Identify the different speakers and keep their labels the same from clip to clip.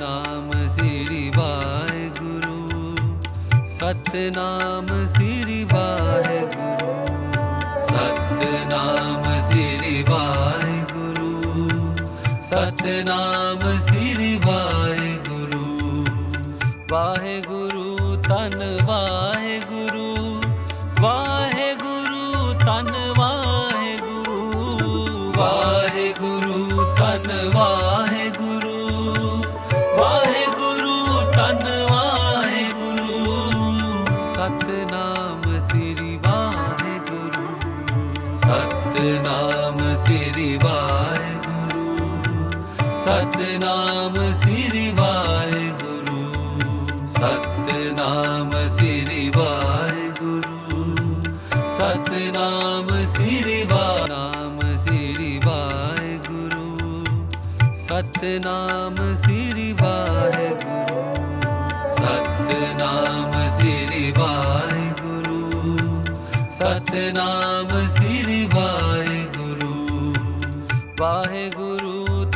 Speaker 1: ਨਾਮ ਸ੍ਰੀ ਵਾਹਿਗੁਰੂ ਸਤਨਾਮ ਸ੍ਰੀ ਵਾਹਿਗੁਰੂ ਸਤਨਾਮ ਸ੍ਰੀ ਵਾਹਿਗੁਰੂ ਸਤਨਾਮ ਸ੍ਰੀ ਵਾਹਿਗੁਰੂ। ਵਾਹਿਗੁਰੂ ਤਨ ਸਤਨਾਮ ਸ੍ਰੀ ਵਾਹਿਗੁਰੂ, ਸਤਨਾਮ ਸ੍ਰੀ ਵਾਹਿਗੁਰੂ, ਸਤਨਾਮ ਸ੍ਰੀ ਵਾਨਾਮ ਸ੍ਰੀ ਵਾਹਿਗੁਰੂ, ਸਤਨਾਮ ਸ੍ਰੀ ਵਾਹਿਗੁਰੂ, ਸਤਨਾਮ ਸ੍ਰੀ ਵਾਹਿਗੁਰੂ, ਸਤਨਾਮ ਸ੍ਰੀ ਵਾਹਿਗੁਰੂ ਵਾਹਿਗੁਰੂ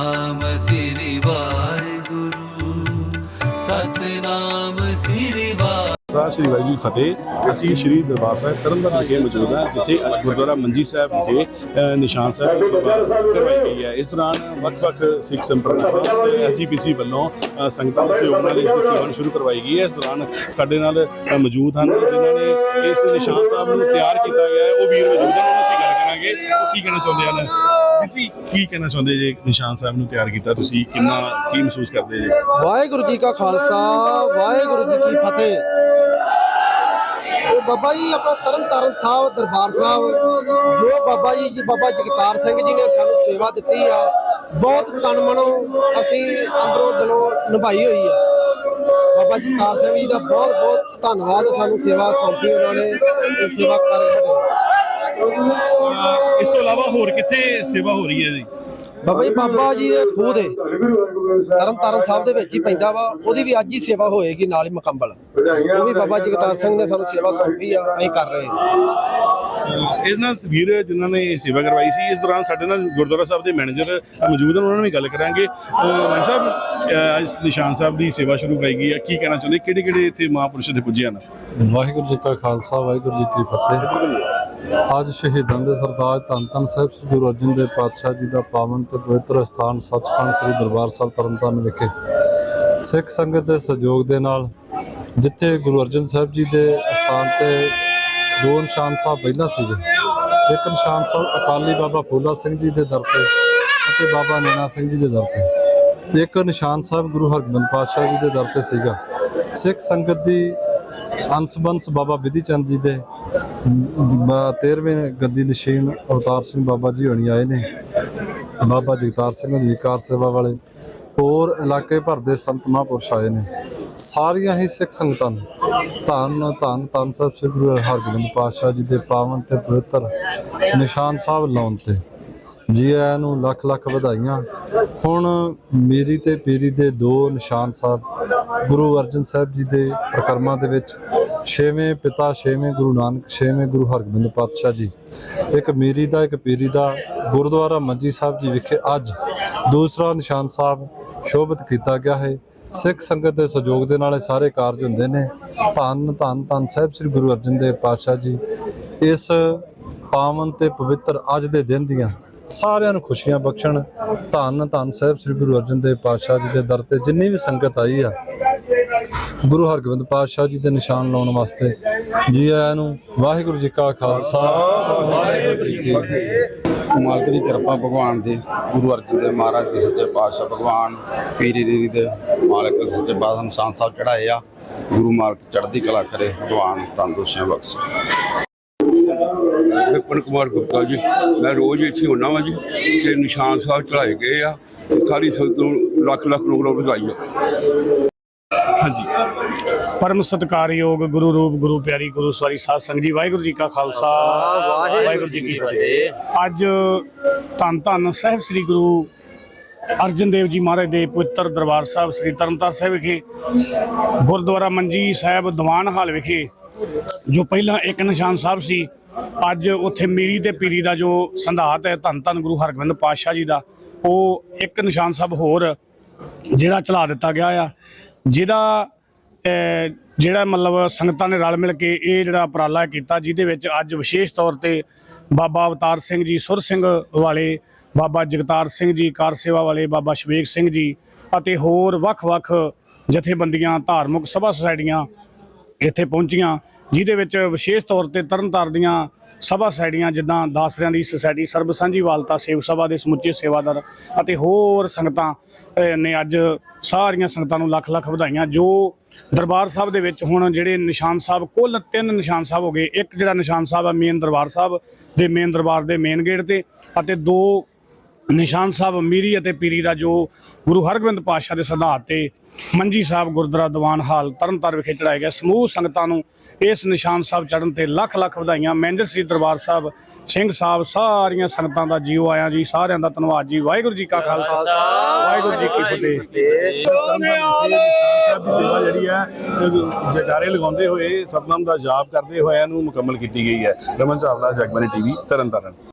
Speaker 1: ਸਤਨਾਮ ਸ੍ਰੀ ਵਾਹਿਗੁਰੂ ਸਤਨਾਮ ਸ੍ਰੀ ਵਾਹਿਗੁਰੂ
Speaker 2: ਸਾਹਿਬ ਸ੍ਰੀ ਵਾਹਿਗੁਰੂ ਜੀ, ਫਤਿਹ। ਅਸੀਂ ਸ੍ਰੀ ਦਰਬਾਰ ਸਾਹਿਬ ਤਰਨਤਾਰਨ ਵਿਖੇ ਮੌਜੂਦ ਹਾਂ, ਜਿੱਥੇ ਅੱਜ ਗੁਰਦੁਆਰਾ ਮੰਜੀ ਸਾਹਿਬ ਵਿਖੇ ਨਿਸ਼ਾਨ ਸਾਹਿਬ ਦੀ ਸੇਵਾ ਕਰਵਾਈ ਗਈ ਹੈ। ਇਸ ਦੌਰਾਨ ਵੱਖ-ਵੱਖ ਸਿੱਖ ਸੰਪਰਦਾਇ ਐਸਜੀਪੀਸੀ ਵੱਲੋਂ ਸੰਗਤਾਂ ਦੇ ਸਹਿਯੋਗ ਨਾਲ ਇਸ ਸੇਵਾ ਨੂੰ ਸ਼ੁਰੂ ਕਰਵਾਈ ਗਈ ਹੈ। ਇਸ ਦੌਰਾਨ ਸਾਡੇ ਨਾਲ ਮੌਜੂਦ ਹਨ ਜਿਨ੍ਹਾਂ ਨੇ ਇਸ ਨਿਸ਼ਾਨ ਸਾਹਿਬ ਨੂੰ ਤਿਆਰ ਕੀਤਾ ਗਿਆ ਹੈ। ਉਹ ਵੀਰ ਮੌਜੂਦ ਹਨ, ਉਹਨਾਂ ਨਾਲ ਅਸੀਂ ਗੱਲ ਕਰਾਂਗੇ। ਉਹ ਕੀ ਕਹਿਣਾ ਚਾਹੁੰਦੇ ਹਨ? ਕੀ ਕਹਿਣਾ ਚਾਹੁੰਦੇ ਜੇ ਨਿਸ਼ਾਨ ਸਾਹਿਬ ਨੂੰ ਤਿਆਰ ਕੀਤਾ? ਤੁਸੀਂ ਕਿੰਨਾ ਕੀ ਮਹਿਸੂਸ ਕਰਦੇ ਜੇ?
Speaker 3: ਵਾਹਿਗੁਰੂ ਜੀ ਕਾ ਖਾਲਸਾ, ਵਾਹਿਗੁਰੂ ਜੀ ਕੀ ਫਤਿਹ। ਇਹ ਬਾਬਾ ਜੀ ਆਪਣਾ ਤਰਨ ਤਾਰਨ ਸਾਹਿਬ, ਦਰਬਾਰ ਸਾਹਿਬ, ਜੋ ਬਾਬਾ ਜੀ ਜੀ ਬਾਬਾ ਜਗਤਾਰ ਸਿੰਘ ਜੀ ਨੇ ਸਾਨੂੰ ਸੇਵਾ ਦਿੱਤੀ ਆ, ਬਹੁਤ ਤਨ ਮਨੋਂ ਅਸੀਂ ਅੰਦਰੋਂ ਦਿਲੋਂ ਨਿਭਾਈ ਹੋਈ ਆ। ਬਾਬਾ ਜਗਤਾਰ ਸਿੰਘ ਜੀ ਦਾ ਬਹੁਤ ਬਹੁਤ ਧੰਨਵਾਦ, ਸਾਨੂੰ ਸੇਵਾ ਸੌਂਪੀ ਉਹਨਾਂ ਨੇ ਇਹ ਸੇਵਾ ਕਰ ਰਹੇ
Speaker 2: ਇਲਾਵਾ ਹੋਰ ਕਿੱਥੇ ਸੇਵਾ ਹੋ ਰਹੀ ਹੈ ਜੀ?
Speaker 3: ਬਾਬਾ ਜੀ ਬਾਬਾ ਜੀ ਦੇ ਖੂਹ ਦੇ ਤਰਨ ਤਾਰਨ ਸਾਹਿਬ ਦੇ ਵਿੱਚ ਹੀ ਪੈਂਦਾ ਵਾ ਉਹਦੀ ਵੀ ਅੱਜ ਹੀ ਸੇਵਾ ਹੋਏਗੀ ਨਾਲ ਹੀ ਮੁਕੰਮਲ। ਉਹ ਵੀ ਬਾਬਾ ਜਗਤਾਰ ਸਿੰਘ ਨੇ ਸਾਨੂੰ ਸੇਵਾ ਸੌਂਪੀ ਆ ਅਸੀਂ ਕਰ ਰਹੇ ਹਾਂ।
Speaker 2: ਇਸ ਨਾਲ ਵੀਰ ਜਿਨ੍ਹਾਂ ਨੇ ਸੇਵਾ ਕਰਵਾਈ ਸੀ ਇਸ ਦੌਰਾਨ ਸਾਡੇ ਨਾਲ ਗੁਰਦੁਆਰਾ ਸਾਹਿਬ ਦੇ ਮੈਨੇਜਰ ਮੌਜੂਦ ਹਨ ਉਹਨਾਂ ਨਾਲ ਵੀ ਗੱਲ ਕਰਾਂਗੇ। ਮੈਨ ਸਾਹਿਬ ਇਸ ਨਿਸ਼ਾਨ ਸਾਹਿਬ ਦੀ ਸੇਵਾ ਸ਼ੁਰੂ ਕਰਾਈ ਗਈ ਹੈ ਕੀ ਕਹਿਣਾ ਚਾਹੁੰਦੇ? ਕਿਹੜੇ ਕਿਹੜੇ ਇੱਥੇ ਮਹਾਂਪੁਰਸ਼ ਦੇ ਪੁੱਜੇ ਹਨ?
Speaker 4: ਵਾਹਿਗੁਰੂ ਜੀ ਕਾ ਖਾਲਸਾ ਵਾਹਿਗੁਰੂ ਜੀ ਕੀ ਫਤਿਹ। ਅੱਜ ਸ਼ਹੀਦਾਂ ਦੇ ਸਰਤਾਜ ਧੰਨ ਧੰਨ ਸਾਹਿਬ ਸ੍ਰੀ ਗੁਰੂ ਅਰਜਨ ਦੇਵ ਪਾਤਸ਼ਾਹ ਜੀ ਦਾ ਪਾਵਨ ਤੇ ਪਵਿੱਤਰ ਸਥਾਨ ਸੱਚਖੰਡ ਸ੍ਰੀ ਦਰਬਾਰ ਸਾਹਿਬ ਤਰਨਤਾਰਨ ਵਿਖੇ। ਸਿੱਖ ਸੰਗਤ ਦੇ ਸਹਿਯੋਗ ਦੇ ਨਾਲ ਜਿੱਥੇ ਗੁਰੂ ਅਰਜਨ ਸਾਹਿਬ ਜੀ ਦੇ ਸਥਾਨ ਤੇ ਦੋ ਨਿਸ਼ਾਨ ਸਾਹਿਬ ਪਹਿਲਾਂ ਸੀਗੇ। ਇੱਕ ਨਿਸ਼ਾਨ ਸਾਹਿਬ ਅਕਾਲੀ ਬਾਬਾ ਫੂਲਾ ਸਿੰਘ ਜੀ ਦੇ ਦਰ ਤੇ ਅਤੇ ਬਾਬਾ ਨੈਣਾ ਸਿੰਘ ਜੀ ਦੇ ਦਰ ਤੇ। ਇੱਕ ਨਿਸ਼ਾਨ ਸਾਹਿਬ ਗੁਰੂ ਹਰਗੋਬਿੰਦ ਪਾਤਸ਼ਾਹ ਜੀ ਦੇ ਦਰ ਤੇ ਸੀਗਾ। ਸਿੱਖ ਸੰਗਤ ਦੀ ਅੰਸਬੰਸ ਬਾਬਾ ਵਿਧੀ ਚੰਦ ਜੀ ਦੇ 13ਵੇਂ ਗੱਦੀ ਨਸ਼ੀਨ ਅਵਤਾਰ ਸਿੰਘ ਬਾਬਾ ਜੀ ਹੋਣੀ ਆਏ ਨੇ। ਬਾਬਾ ਜਗਤਾਰ ਸਿੰਘ ਨਿਕਾਰ ਸੇਵਾ ਵਾਲੇ, ਹੋਰ ਇਲਾਕੇ ਭਰ ਦੇ ਸੰਤ ਮਹਾਂਪੁਰਸ਼ ਆਏ ਨੇ। ਸਾਰੀਆਂ ਹੀ ਸਿੱਖ ਸੰਗਤਾਂ ਧੰਨ ਧੰਨ ਧੰਨ ਸਾਹਿਬ ਸ੍ਰੀ ਗੁਰੂ ਹਰਗੋਬਿੰਦ ਪਾਤਸ਼ਾਹ ਜੀ ਦੇ ਪਾਵਨ ਤੇ ਪਵਿੱਤਰ ਨਿਸ਼ਾਨ ਸਾਹਿਬ ਲਾਉਣ ਤੇ। ਜੀ ਆਇਆਂ ਨੂੰ ਲੱਖ ਲੱਖ ਵਧਾਈਆਂ। ਹੁਣ ਮੇਰੀ ਤੇ ਪੀਰੀ ਦੇ ਦੋ ਨਿਸ਼ਾਨ ਸਾਹਿਬ ਗੁਰੂ ਅਰਜਨ ਸਾਹਿਬ ਜੀ ਦੇ ਪ੍ਰਕਰਮਾਂ ਦੇ ਵਿੱਚ ਛੇਵੇਂ ਪਿਤਾ, ਛੇਵੇਂ ਗੁਰੂ ਨਾਨਕ, ਛੇਵੇਂ ਗੁਰੂ ਹਰਗੋਬਿੰਦ ਪਾਤਸ਼ਾਹ ਜੀ, ਇੱਕ ਮੀਰੀ ਦਾ, ਇੱਕ ਪੀਰੀ ਦਾ ਗੁਰਦੁਆਰਾ ਮੰਜੀ ਸਾਹਿਬ ਜੀ ਵਿਖੇ ਅੱਜ ਦੂਸਰਾ ਨਿਸ਼ਾਨ ਸਾਹਿਬ ਸ਼ੋਭਿਤ ਕੀਤਾ ਗਿਆ ਹੈ। ਸਿੱਖ ਸੰਗਤ ਦੇ ਸਹਿਯੋਗ ਦੇ ਨਾਲ ਇਹ ਸਾਰੇ ਕਾਰਜ ਹੁੰਦੇ ਨੇ। ਧੰਨ ਧੰਨ ਧੰਨ ਸਾਹਿਬ ਸ੍ਰੀ ਗੁਰੂ ਅਰਜਨ ਦੇਵ ਪਾਤਸ਼ਾਹ ਜੀ, ਇਸ ਪਾਵਨ ਤੇ ਪਵਿੱਤਰ ਅੱਜ ਦੇ ਦਿਨ ਦੀਆਂ ਸਾਰਿਆਂ ਨੂੰ ਖੁਸ਼ੀਆਂ ਬਖਸ਼ਣ। ਧੰਨ ਧੰਨ ਸਾਹਿਬ ਸ੍ਰੀ ਗੁਰੂ ਅਰਜਨ ਦੇਵ ਪਾਤਸ਼ਾਹ ਜੀ ਦੇ ਦਰ ਤੇ ਜਿੰਨੀ ਵੀ ਸੰਗਤ ਆਈ ਆ ਗੁਰੂ ਹਰਗੋਬਿੰਦ ਪਾਤਸ਼ਾਹ ਜੀ ਦੇ ਨਿਸ਼ਾਨ ਲਾਉਣ ਵਾਸਤੇ ਜੀ ਆਇਆਂ ਨੂੰ ਵਾਹਿਗੁਰੂ ਜੀ ਕਾ ਖਾਲਸਾ ਵਾਹਿਗੁਰੂ ਜੀ ਕੀ ਫਤਿਹ।
Speaker 5: ਮਾਲਕ ਦੀ ਕਿਰਪਾ ਭਗਵਾਨ ਦੀ ਗੁਰੂ ਅਰਜਨ ਦੇਵ ਮਹਾਰਾਜ ਦੇ ਸੱਚੇ ਪਾਤਸ਼ਾਹ ਭਗਵਾਨ ਪੀਰੀ ਰੀਰੀ ਦੇ ਮਾਲਕ ਦੇ ਸੱਚੇ ਪਾਤਸ਼ਾਹ ਨਿਸ਼ਾਨ ਸਾਹਿਬ ਚੜਾਏ ਆ। ਗੁਰੂ ਮਾਲਕ ਚੜ੍ਹਦੀ ਕਲਾ ਕਰੇ ਭਗਵਾਨ ਤੰਦਰੁਸਤੀਆਂ ਬਖਸ਼ੇ।
Speaker 6: ਵਿਪਨ ਕੁਮਾਰ ਗੁਪਤਾ ਜੀ ਮੈਂ ਰੋਜ਼ ਇੱਥੇ ਹੁੰਨਾ ਵਾਂ ਜੀ ਤੇ ਨਿਸ਼ਾਨ ਸਾਹਿਬ ਚੜਾਏ ਗਏ ਆ ਸਾਰੀ ਸੰਗਤ ਨੂੰ ਲੱਖ ਲੱਖ ਰੋਗ ਵਧਾਈ ਆ।
Speaker 2: ਹਾਂਜੀ।
Speaker 7: ਪਰਮ ਸਤਿਕਾਰਯੋਗ ਗੁਰੂ ਰੂਪ ਗੁਰੂ ਪਿਆਰੀ ਗੁਰੂ ਸਵਾਰੀ ਸਾਧ ਸੰਗਤ ਜੀ ਵਾਹਿਗੁਰੂ ਜੀ ਕਾ ਖਾਲਸਾ ਵਾਹਿਗੁਰੂ ਜੀ ਕੀ ਫਤਿਹ। ਅੱਜ ਧੰਨ ਧੰਨ ਸਾਹਿਬ ਸ੍ਰੀ ਗੁਰੂ ਅਰਜਨ ਦੇਵ ਜੀ ਮਹਾਰਾਜ ਦੇ ਪਵਿੱਤਰ ਦਰਬਾਰ ਸਾਹਿਬ ਸ੍ਰੀ ਤਰਨਤਾਰਨ ਸਾਹਿਬ ਵਿਖੇ ਗੁਰਦੁਆਰਾ ਮੰਜੀ ਸਾਹਿਬ ਦੀਵਾਨ ਹਾਲ ਵਿਖੇ ਜੋ ਪਹਿਲਾਂ ਇੱਕ ਨਿਸ਼ਾਨ ਸਾਹਿਬ ਸੀ ਅੱਜ ਉੱਥੇ ਮੀਰੀ ਤੇ ਪੀਰੀ ਦਾ ਜੋ ਸੰਧਾਤ ਹੈ ਧੰਨ ਧੰਨ ਗੁਰੂ ਹਰਗੋਬਿੰਦ ਪਾਤਸ਼ਾਹ ਜੀ ਦਾ ਉਹ ਇੱਕ ਨਿਸ਼ਾਨ ਸਾਹਿਬ ਹੋਰ ਜਿਹੜਾ ਚਲਾ ਦਿੱਤਾ ਗਿਆ ਆ। ਜਿਹਦਾ ਜਿਹੜਾ ਮਤਲਬ ਸੰਗਤਾਂ ਨੇ ਰਲ ਮਿਲ ਕੇ ਇਹ ਜਿਹੜਾ ਉਪਰਾਲਾ ਕੀਤਾ, ਜਿਹਦੇ ਵਿੱਚ ਅੱਜ ਵਿਸ਼ੇਸ਼ ਤੌਰ ਤੇ ਬਾਬਾ ਅਵਤਾਰ ਸਿੰਘ ਜੀ ਸੁਰ ਸਿੰਘ ਵਾਲੇ, ਬਾਬਾ ਜਗਤਾਰ ਸਿੰਘ ਜੀ ਕਾਰ ਸੇਵਾ ਵਾਲੇ, ਬਾਬਾ ਸ਼ਵੇਕ ਸਿੰਘ ਜੀ ਅਤੇ ਹੋਰ ਵੱਖ-ਵੱਖ ਜਥੇਬੰਦੀਆਂ, ਧਾਰਮਿਕ ਸਭਾ ਸੁਸਾਇਟੀਆਂ ਇੱਥੇ ਪਹੁੰਚੀਆਂ, ਜਿਹਦੇ ਵਿੱਚ ਵਿਸ਼ੇਸ਼ ਤੌਰ ਤੇ ਤਰਨਤਾਰਨ ਦੀਆਂ ਸਭਾ ਸੁਸਾਇਟੀਆਂ ਜਿੱਦਾਂ ਦਾਸਰਿਆਂ ਦੀ ਸੁਸਾਇਟੀ, ਸਰਬ ਸਾਂਝੀ ਵਾਲਤਾ ਸੇਵ ਸਭਾ ਦੇ ਸਮੁੱਚੇ ਸੇਵਾਦਾਰ ਅਤੇ ਹੋਰ ਸੰਗਤਾਂ ਨੇ ਅੱਜ ਸਾਰੀਆਂ ਸੰਗਤਾਂ ਨੂੰ ਲੱਖ ਲੱਖ ਵਧਾਈਆਂ, ਜੋ ਦਰਬਾਰ ਸਾਹਿਬ ਦੇ ਵਿੱਚ ਹੁਣ ਜਿਹੜੇ ਨਿਸ਼ਾਨ ਸਾਹਿਬ, ਕੁੱਲ ਤਿੰਨ ਨਿਸ਼ਾਨ ਸਾਹਿਬ ਹੋ ਗਏ। ਇੱਕ ਜਿਹੜਾ ਨਿਸ਼ਾਨ ਸਾਹਿਬ ਆ, ਮੇਨ ਦਰਬਾਰ ਸਾਹਿਬ ਦੇ, ਮੇਨ ਦਰਬਾਰ ਦੇ ਮੇਨ ਗੇਟ ਤੇ ਅਤੇ ਦੋ ਨਿਸ਼ਾਨ ਸਾਹਿਬ ਮੀਰੀ ਅਤੇ ਪੀਰੀ ਦਾ ਜੋ ਗੁਰੂ ਹਰਗੋਬਿੰਦ ਪਾਤਸ਼ਾਹ ਦੇ ਸਿਧਾਂਤ ਤੇ ਮੰਜੀ ਸਾਹਿਬ ਗੁਰਦੁਆਰਾ ਦੀਵਾਨ ਹਾਲ ਤਰਨਤਾਰਨ ਵਿਖੇ ਚੜਾਇਆ ਗਿਆ ਸਮੂਹ ਸੰਗਤਾਂ ਨੂੰ ਇਸ ਨਿਸ਼ਾਨ ਸਾਹਿਬ ਚੜ੍ਹਨ ਤੇ ਲੱਖ ਲੱਖ ਵਧਾਈਆਂ। ਮੈਨੇਜਰ ਸ੍ਰੀ ਦਰਬਾਰ ਸਾਹਿਬ ਸਿੰਘ ਸਾਹਿਬ ਸਾਰੀਆਂ ਸੰਗਤਾਂ ਦਾ ਜੀਓ ਆਇਆ ਜੀ ਸਾਰਿਆਂ ਦਾ ਧੰਨਵਾਦ ਜੀ। ਵਾਹਿਗੁਰੂ ਜੀ ਕਾ ਖਾਲਸਾ। ਵਾਹਿਗੁਰੂ ਜੀ ਕੀ ਫਤਿਹ।
Speaker 2: ਸਾਹਿਬ ਦੀ ਸੇਵਾ ਜਿਹੜੀ ਹੈ ਅਹ ਜੈਕਾਰੇ ਲਗਾਉਂਦੇ ਹੋਏ ਸਤਨਾਮ ਦਾ ਜਾਪ ਕਰਦੇ ਹੋਏ ਇਹਨੂੰ ਮੁਕੰਮਲ ਕੀਤੀ ਗਈ ਹੈ। ਰਮਨ ਚਾਵਲਾ ਜਗਬਾਨੀ ਟੀਵੀ ਤਰਨਤਾਰਨ।